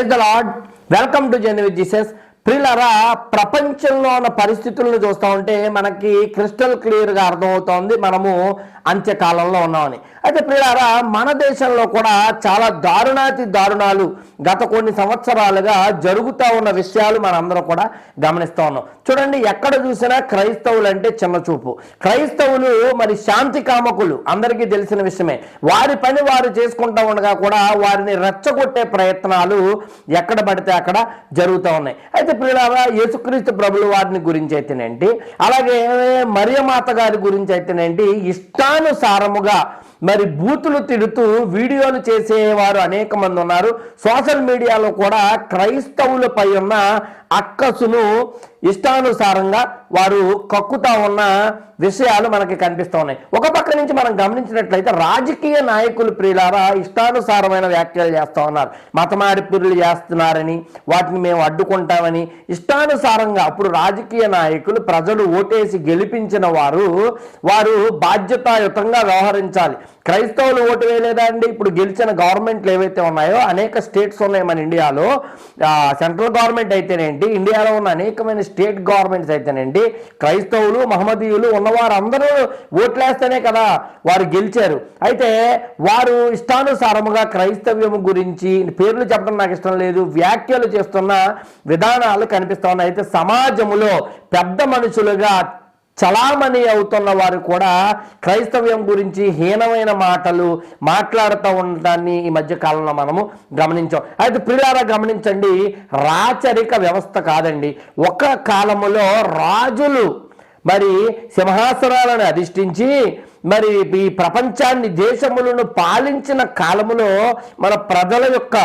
Praise the Lord. Welcome to Journey with Jesus. ప్రియులరా ప్రపంచంలో ఉన్న పరిస్థితులను చూస్తూ ఉంటే మనకి క్రిస్టల్ క్లియర్గా అర్థమవుతోంది. మనము అంత్యకాలంలో ఉన్నామని. అయితే ప్రియులారా మన దేశంలో కూడా చాలా దారుణాతి దారుణాలు గత కొన్ని సంవత్సరాలుగా జరుగుతూ ఉన్న విషయాలు మనందరం కూడా గమనిస్తూ ఉన్నాం. చూడండి ఎక్కడ చూసినా క్రైస్తవులు అంటే చిన్న చూపు క్రైస్తవులు మరి శాంతి కామకులు అందరికీ తెలిసిన విషయమే. వారి పని వారు చేసుకుంటూ ఉండగా కూడా వారిని రెచ్చగొట్టే ప్రయత్నాలు ఎక్కడ పడితే అక్కడ జరుగుతూ ఉన్నాయి. అయితే ప్రియులారా యేసుక్రీస్తు ప్రభులు వారిని గురించి అయితేనేంటి అలాగే మరియమాత గారి గురించి అయితేనేంటి ఇష్టానుసారముగా మరి బూతులు తిడుతూ వీడియోలు చేసేవారు అనేక మంది ఉన్నారు. సోషల్ మీడియాలో కూడా క్రైస్తవులపై ఉన్న అక్కసును ఇష్టానుసారంగా వారు కక్కుతా ఉన్న విషయాలు మనకి కనిపిస్తూ ఉన్నాయి. ఒక పక్క నుంచి మనం గమనించినట్లయితే రాజకీయ నాయకులు ప్రియులారా ఇష్టానుసారమైన వ్యాఖ్యలు చేస్తూ ఉన్నారు. మతమాడిపురులు చేస్తున్నారని వాటిని మేము అడ్డుకుంటామని ఇష్టానుసారంగా అప్పుడు రాజకీయ నాయకులు ప్రజలు ఓటేసి గెలిపించిన వారు వారు బాధ్యతాయుతంగా వ్యవహరించాలి. క్రైస్తవులు ఓటు వేయలేదా అండి? ఇప్పుడు గెలిచిన గవర్నమెంట్లు ఏవైతే ఉన్నాయో అనేక స్టేట్స్ ఉన్నాయి మన ఇండియాలో. సెంట్రల్ గవర్నమెంట్ అయితేనేంటి ఇండియాలో ఉన్న అనేకమైన స్టేట్ గవర్నమెంట్స్ అయితేనేంటి క్రైస్తవులు మహమ్మదీయులు ఉన్నవారు అందరూ ఓట్లేస్తేనే కదా వారు గెలిచారు. అయితే వారు ఇష్టానుసారముగా క్రైస్తవ్యం గురించి పేర్లు చెప్పడం నాకు ఇష్టం లేదు. వ్యాఖ్యలు చేస్తున్న విధానాలు కనిపిస్తా ఉన్నాయి. అయితే సమాజములో పెద్ద మనుషులుగా చలామణి అవుతున్న వారు కూడా క్రైస్తవ్యం గురించి హీనమైన మాటలు మాట్లాడుతూ ఉండడాన్ని ఈ మధ్య కాలంలో మనము గమనించాం. అయితే ప్రియారా గమనించండి రాచరిక వ్యవస్థ కాదండి. ఒక కాలములో రాజులు మరి సింహాసనాలను అధిష్ఠించి మరి ఈ ప్రపంచాన్ని దేశములను పాలించిన కాలములో మన ప్రజల యొక్క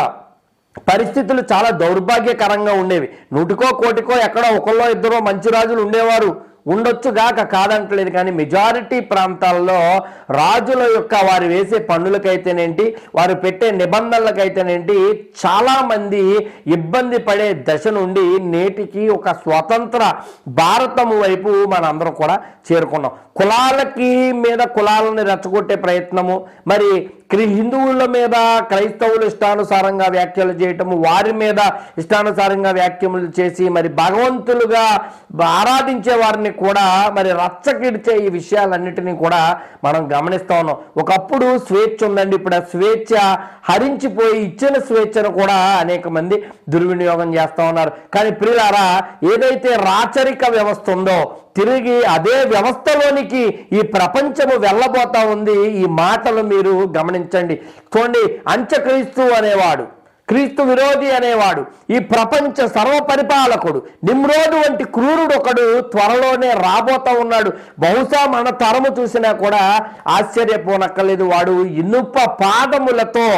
పరిస్థితులు చాలా దౌర్భాగ్యకరంగా ఉండేవి. నూటికో కోటికో ఎక్కడో ఒకళ్ళో ఇద్దరో మంచి రాజులు ఉండేవారు. ఉండొచ్చు గాక కాదంటలేదు కానీ మెజారిటీ ప్రాంతాల్లో రాజుల యొక్క వారు వేసే పన్నులకైతేనేంటి వారు పెట్టే నిబంధనలకైతేనేంటి చాలామంది ఇబ్బంది పడే దశ నుండి నేటికి ఒక స్వతంత్ర భారతము వైపు మనందరం కూడా చేరుకున్నాం. కులాలకి మీద కులాలని రెచ్చగొట్టే ప్రయత్నము మరి హిందువుల మీద క్రైస్తవులు ఇష్టానుసారంగా వ్యాఖ్యలు చేయటము వారి మీద ఇష్టానుసారంగా వ్యాఖ్యలు చేసి మరి భగవంతులుగా ఆరాధించే వారిని కూడా మరి రచ్చకిడిచే ఈ విషయాలన్నిటినీ కూడా మనం గమనిస్తా ఉన్నాం. ఒకప్పుడు స్వేచ్ఛ ఉందండి. ఇప్పుడు ఆ స్వేచ్ఛ హరించిపోయి ఇచ్చిన స్వేచ్ఛను కూడా అనేక మంది దుర్వినియోగం చేస్తూ ఉన్నారు. కానీ ప్రియులారా ఏదైతే రాచరిక వ్యవస్థ ఉందో తిరిగి అదే వ్యవస్థలోనికి ఈ ప్రపంచము వెళ్ళబోతా ఉంది. ఈ మాటలు మీరు గమనించండి. చూడండి అంత్యక్రీస్తు అనేవాడు క్రీస్తు విరోధి అనేవాడు ఈ ప్రపంచ సర్వపరిపాలకుడు నిమ్రోడు వంటి క్రూరుడు ఒకడు త్వరలోనే రాబోతా ఉన్నాడు. బహుశా మన తరము చూసినా కూడా ఆశ్చర్యపోనక్కర్లేదు. వాడు ఇనుప పాదములతో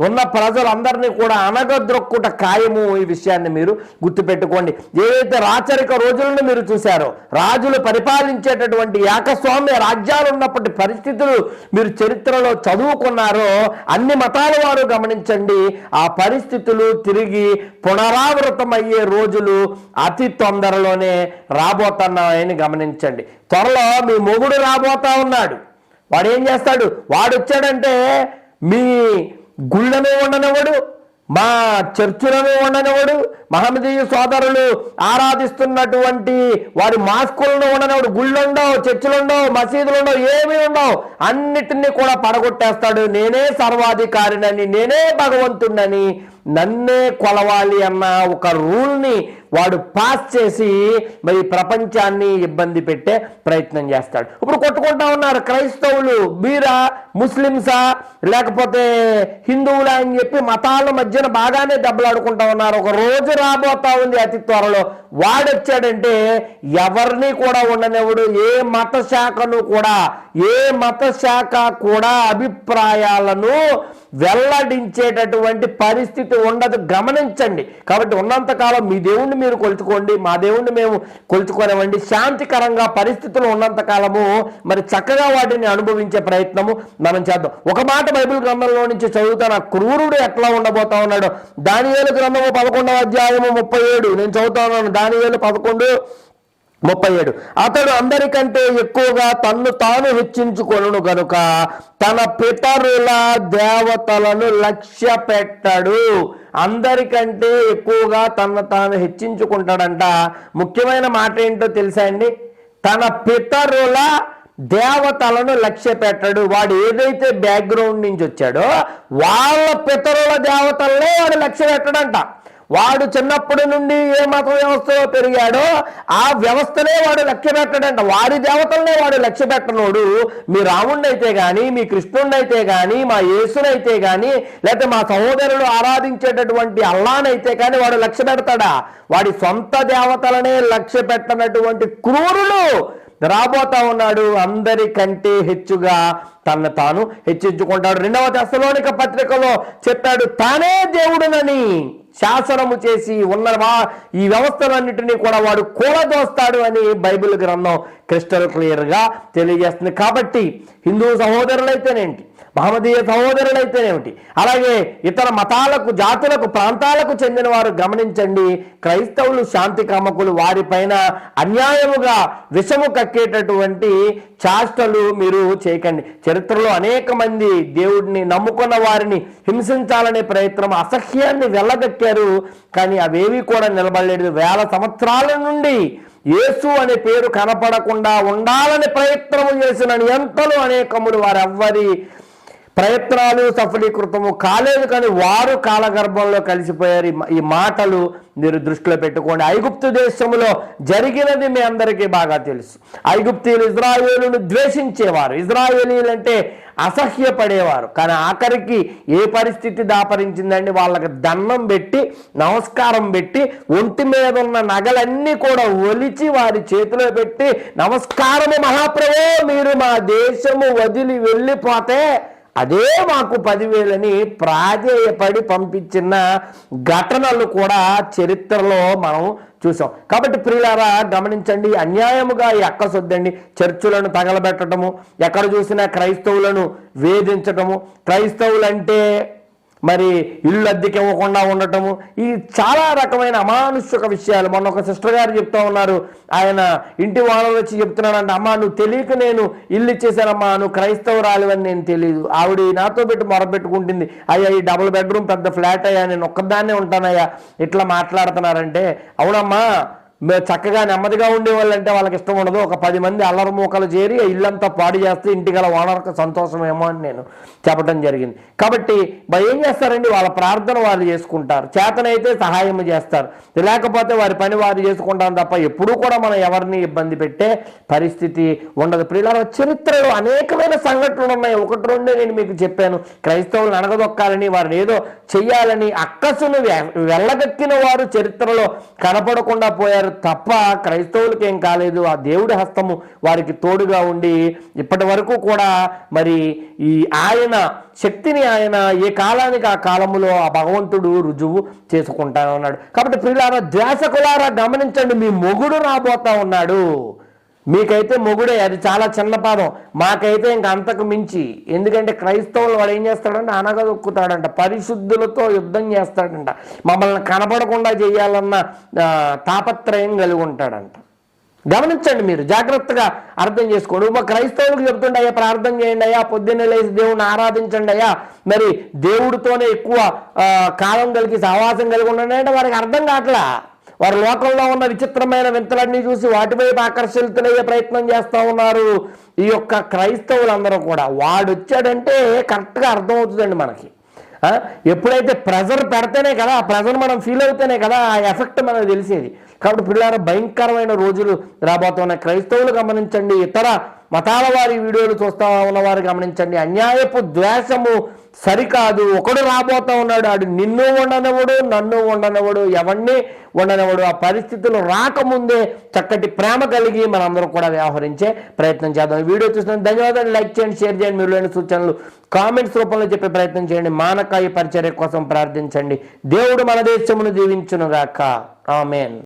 ఉన్న ప్రజలందరినీ కూడా అనగద్రొక్కుట ఖాయము ఈ విషయాన్ని మీరు గుర్తుపెట్టుకోండి. ఏదైతే రాచరిక రోజులను మీరు చూశారో రాజులు పరిపాలించేటటువంటి ఏకస్వామ్య రాజ్యాలు ఉన్నప్పటి పరిస్థితులు మీరు చరిత్రలో చదువుకున్నారో అన్ని మతాల వారు గమనించండి. ఆ పరిస్థితులు తిరిగి పునరావృతమయ్యే రోజులు అతి తొందరలోనే రాబోతున్నాయని గమనించండి. త్వరలో మీ మొగుడు రాబోతా ఉన్నాడు. వాడు ఏం చేస్తాడు? వాడు వచ్చాడంటే మీ గుళ్ళను ఉండనివాడు మా చర్చులను ఉండనివాడు మహమ్మదీయ సోదరులు ఆరాధిస్తున్నటువంటి వారి మాస్కులను ఉండనివాడు గుళ్ళు ఉండవు చర్చిలు ఉండవు మసీదులు ఉండవు ఏమీ ఉండవు. అన్నిటినీ కూడా పడగొట్టేస్తాడు. నేనే సర్వాధికారినని నేనే భగవంతుడని నన్నే కొలవాలి అన్న ఒక రూల్ని వాడు పాస్ చేసి మరి ప్రపంచాన్ని ఇబ్బంది పెట్టే ప్రయత్నం చేస్తాడు. ఇప్పుడు కొట్టుకుంటా ఉన్నారు క్రైస్తవులు. మీరా ముస్లిమ్సా లేకపోతే హిందువులా అని చెప్పి మతాల మధ్యన బాగానే దెబ్బలాడుకుంటా ఉన్నారు. ఒక రోజు రాబోతా ఉంది అతి త్వరలో. వాడొచ్చాడంటే ఎవరిని కూడా ఉండనివ్వడు. ఏ మత శాఖను కూడా ఏ మత శాఖ కూడా అభిప్రాయాలను వెల్లడించేటటువంటి పరిస్థితి ఉండదు. గమనించండి. కాబట్టి ఉన్నంతకాలం మీ దేవుణ్ణి మీరు కొలుచుకోండి మా దేవుణ్ణి మేము కొలుచుకోనివ్వండి శాంతికరంగా పరిస్థితులు ఉన్నంత కాలము మరి చక్కగా వాటిని అనుభవించే ప్రయత్నము మనం చేద్దాం. ఒక మాట బైబిల్ గ్రంథంలో నుంచి చదువుతాను. ఆ క్రూరుడు ఎట్లా ఉండబోతా ఉన్నాడు? దానియేలు గ్రంథము పదకొండవ అధ్యాయము ముప్పై ఏడు. నేను చదువుతా ఉన్నాను. దానియేలు పదకొండు ముప్పై ఏడు. అతడు అందరికంటే ఎక్కువగా తన్ను తాను హెచ్చించుకొను గనుక తన పితరుల దేవతలను లక్ష్య పెట్టాడు అందరికంటే ఎక్కువగా తన తాను హెచ్చించుకుంటాడంట. ముఖ్యమైన మాట ఏంటో తెలుసా అండి? తన పితరుల దేవతలను లక్ష్య పెట్టాడు. వాడు ఏదైతే బ్యాక్గ్రౌండ్ నుంచి వచ్చాడో వాళ్ళ పితరుల దేవతలనే వాడు లక్ష్య పెట్టడంట. వాడు చిన్నప్పటి నుండి ఏ మత వ్యవస్థలో పెరిగాడో ఆ వ్యవస్థనే వాడు లక్ష్య పెట్టడంట. వాడి దేవతలనే వాడు లక్ష్య పెట్టనోడు. మీ రాముణ్ణి అయితే గాని మీ కృష్ణుణ్ణైతే అయితే గాని మా యేసునైతే గాని లేకపోతే మా సహోదరులు ఆరాధించేటటువంటి అల్లానైతే కానీ వాడు లక్ష్య పెడతాడా? వాడి సొంత దేవతలనే లక్ష్య పెట్టనటువంటి క్రూరులు రాబోతా ఉన్నాడు. అందరికంటే హెచ్చుగా తన తాను హెచ్చించుకుంటాడు. రెండవ దశలోనిక పత్రికలో చెప్పాడు తానే దేవుడునని. శాసనము చేసి ఉన్నవా ఈ వ్యవస్థలన్నిటినీ కూడా వాడు కూలదోస్తాడు అని బైబిల్ గ్రంథం క్రిస్టల్ క్లియర్గా తెలియజేస్తుంది. కాబట్టి హిందూ సహోదరులైతేనేంటి? మహమ్మదీయ సహోదరులైతేనేమిటి? అలాగే ఇతర మతాలకు జాతులకు ప్రాంతాలకు చెందిన వారు గమనించండి. క్రైస్తవులు శాంతి కామకులు వారిపైన అన్యాయముగా విషము కక్కేటటువంటి చాష్టలు మీరు చేయకండి. చరిత్రలో అనేక మంది దేవుడిని నమ్ముకున్న వారిని హింసించాలనే ప్రయత్నం అసహ్యాన్ని వెళ్ళగక్కారు కానీ అవేవి కూడా నిలబడలేదు. వేల సంవత్సరాల నుండి యేసు అనే పేరు కనపడకుండా ఉండాలని ప్రయత్నము చేసిన నియంతలు అనేకములు వారెవ్వరి ప్రయత్నాలు సఫలీకృతము కాలేదు కానీ వారు కాలగర్భంలో కలిసిపోయారు. ఈ మాటలు మీరు దృష్టిలో పెట్టుకోండి. ఐగుప్తు దేశంలో జరిగినది మీ అందరికీ బాగా తెలుసు. ఐగుప్తీయులు ఇజ్రాయేలును ద్వేషించేవారు. ఇజ్రాయేలీలు అంటే అసహ్యపడేవారు. కానీ ఆఖరికి ఏ పరిస్థితి దాపరించిందండి? వాళ్ళకి దండం పెట్టి నమస్కారం పెట్టి ఒంటి మీద ఉన్న నగలన్నీ కూడా ఒలిచి వారి చేతిలో పెట్టి నమస్కారము మహాప్రభు మీరు మా దేశము వదిలి వెళ్ళిపోతే అదే మాకు పదివేలని ప్రాధేయపడి పంపించిన ఘటనలు కూడా చరిత్రలో మనం చూసాం. కాబట్టి ప్రియులారా గమనించండి అన్యాయముగా ఎక్కసొద్దండి చర్చులను తగలబెట్టడము ఎక్కడ చూసినా క్రైస్తవులను వేధించటము. క్రైస్తవులంటే మరి ఇల్లు అద్దెకి ఇవ్వకుండా ఉండటము ఈ చాలా రకమైన అమానుష్యక విషయాలు. మొన్న ఒక సిస్టర్ గారు చెప్తా ఉన్నారు. ఆయన ఇంటి వాళ్ళని వచ్చి చెప్తున్నాడంటే అమ్మా నువ్వు తెలియక నేను ఇల్లు ఇచ్చేసానమ్మా నువ్వు క్రైస్తవురాలివని నేను తెలియదు ఆవిడ నాతో పెట్టి మొరపెట్టుకుంటుంది అయ్యా ఈ డబుల్ బెడ్రూమ్ పెద్ద ఫ్లాట్ అయ్యా నేను ఒక్కదాన్నే ఉంటానయ్యా. ఇట్లా మాట్లాడుతున్నారంటే అవునమ్మా చక్కగా నెమ్మదిగా ఉండే వాళ్ళంటే వాళ్ళకి ఇష్టం ఉండదు. ఒక పది మంది అల్లరి మూకలు చేరి ఇల్లంతా పాడు చేస్తే ఇంటి గల ఓనర్కి సంతోషమేమో అని నేను చెప్పడం జరిగింది. కాబట్టి మరి ఏం చేస్తారండి? వాళ్ళ ప్రార్థన వాళ్ళు చేసుకుంటారు. చేతనైతే సహాయం చేస్తారు. లేకపోతే వారి పని వారు చేసుకుంటాం తప్ప ఎప్పుడూ కూడా మనం ఎవరిని ఇబ్బంది పెట్టే పరిస్థితి ఉండదు. ప్రియుల చరిత్రలో అనేకమైన సంఘటనలు ఉన్నాయి. ఒకటి రెండు నేను మీకు చెప్పాను. క్రైస్తవులను అణగదొక్కాలని వారిని ఏదో చేయాలని అక్కసును వె- వెళ్ళగక్కిన వారు చరిత్రలో కనపడకుండా పోయారు. తప్ప క్రైస్తవులకి ఏం కాలేదు. ఆ దేవుడి హస్తము వారికి తోడుగా ఉండి ఇప్పటి వరకు కూడా మరి ఈ ఆయన శక్తిని ఆయన ఏ కాలానికి ఆ కాలములో ఆ భగవంతుడు రుజువు చేసుకుంటా ఉన్నాడు. కాబట్టి ప్రియులారా ద్వేషకులారా గమనించండి మీ మొగుడు రాబోతా ఉన్నాడు. మీకైతే మొగుడే అది చాలా చిన్న పాదం మాకైతే ఇంక అంతకు మించి. ఎందుకంటే క్రైస్తవులు వాడు ఏం చేస్తాడంటే అనగదొక్కుతాడంట పరిశుద్ధులతో యుద్ధం చేస్తాడంట. మమ్మల్ని కనపడకుండా చేయాలన్న తాపత్రయం కలిగి ఉంటాడంట. గమనించండి మీరు జాగ్రత్తగా అర్థం చేసుకోండి. మా క్రైస్తవులకు చెప్తుండే అయ్యా ప్రార్థన చేయండి అయ్యా పొద్దున్నే లేచి దేవుని ఆరాధించండి అయ్యా. మరి దేవుడితోనే ఎక్కువ కాలం కలిగి సహవాసం కలిగి ఉండండి అంటే వారికి అర్థం కావట్లా. వారు లోకంలో ఉన్న విచిత్రమైన వింతలన్నీ చూసి వాటిపైపు ఆకర్షితులయ్యే ప్రయత్నం చేస్తూ ఉన్నారు. ఈ యొక్క క్రైస్తవులందరూ కూడా. వాడు వచ్చాడంటే కరెక్ట్గా అర్థమవుతుందండి మనకి. ఎప్పుడైతే ప్రెజర్ పెడితేనే కదా ఆ ప్రెజర్ మనం ఫీల్ అవుతేనే కదా ఆ ఎఫెక్ట్ మనకు తెలిసేది. కాబట్టి పిల్లల భయంకరమైన రోజులు రాబోతున్నాయి క్రైస్తవులు గమనించండి. ఇతర మతాల వారి వీడియోలు చూస్తా ఉన్నవారు గమనించండి. అన్యాయపు ద్వేషము సరికాదు. ఒకడు రాబోతా ఉన్నాడు ఆడు నిన్ను ఉండనివ్వడు నన్ను ఉండనివ్వడు ఎవరిని ఉండనివ్వడు ఆ పరిస్థితులు రాకముందే చక్కటి ప్రేమ కలిగి మనందరం కూడా వ్యవహరించే ప్రయత్నం చేద్దాం. ఈ వీడియో చూసిన ధన్యవాదాలు. లైక్ చేయండి షేర్ చేయండి. మీరు లేని సూచనలు కామెంట్స్ రూపంలో చెప్పే ప్రయత్నం చేయండి. మానకాయ పరిచర్య కోసం ప్రార్థించండి. దేవుడు మన దేశమును దీవించునుగాక. ఆమెన్.